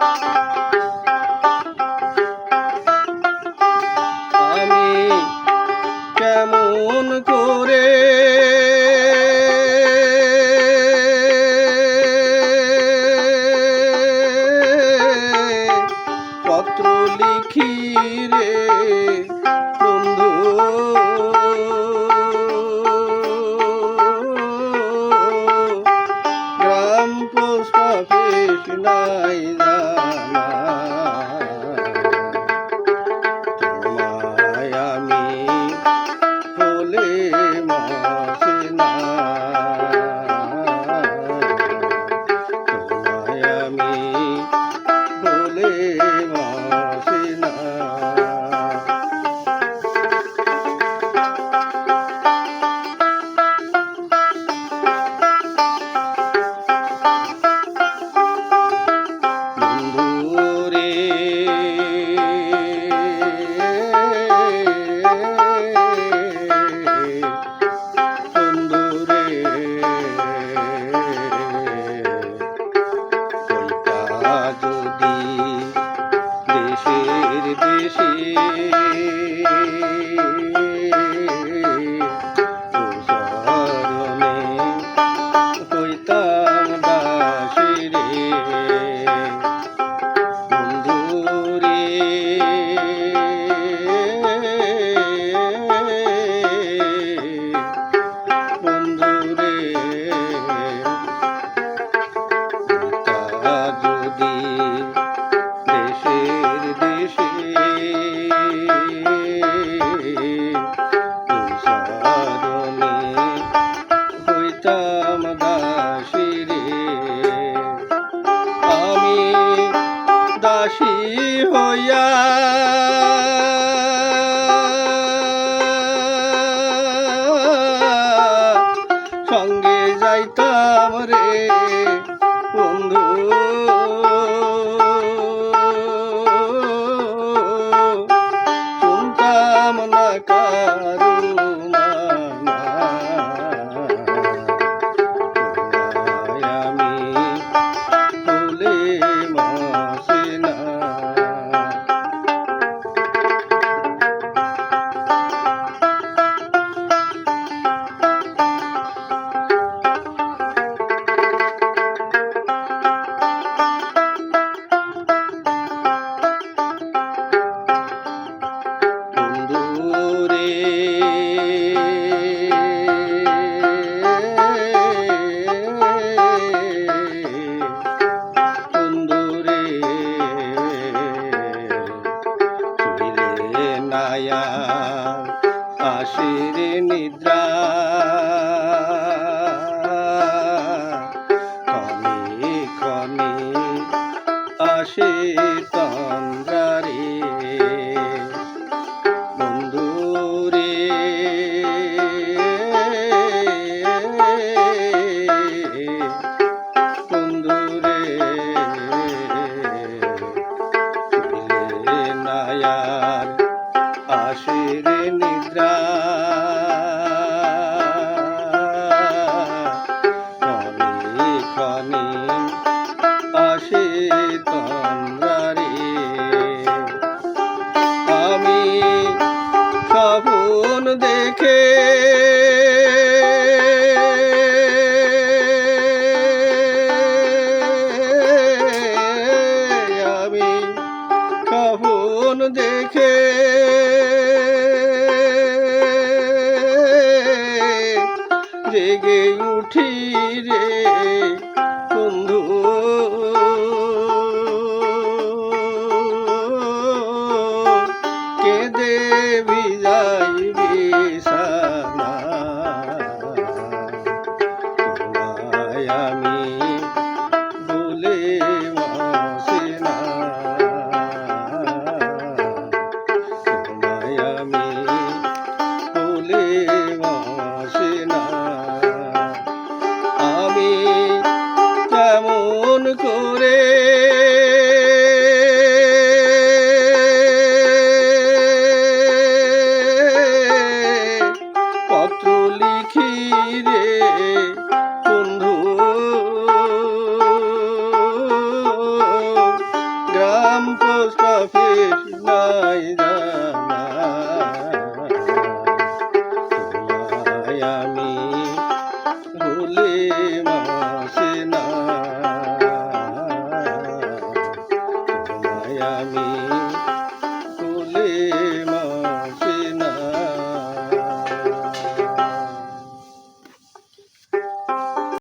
Música ಮಾಡಿ yeah. নায়া আশির নিদ্রা। ক্ষণে ক্ষণে আসে তন্দ্রা। আসে নিদ্রা। উঠি রে বন্ধু। কে দেবি যাইবি সানা আমি আমি আমি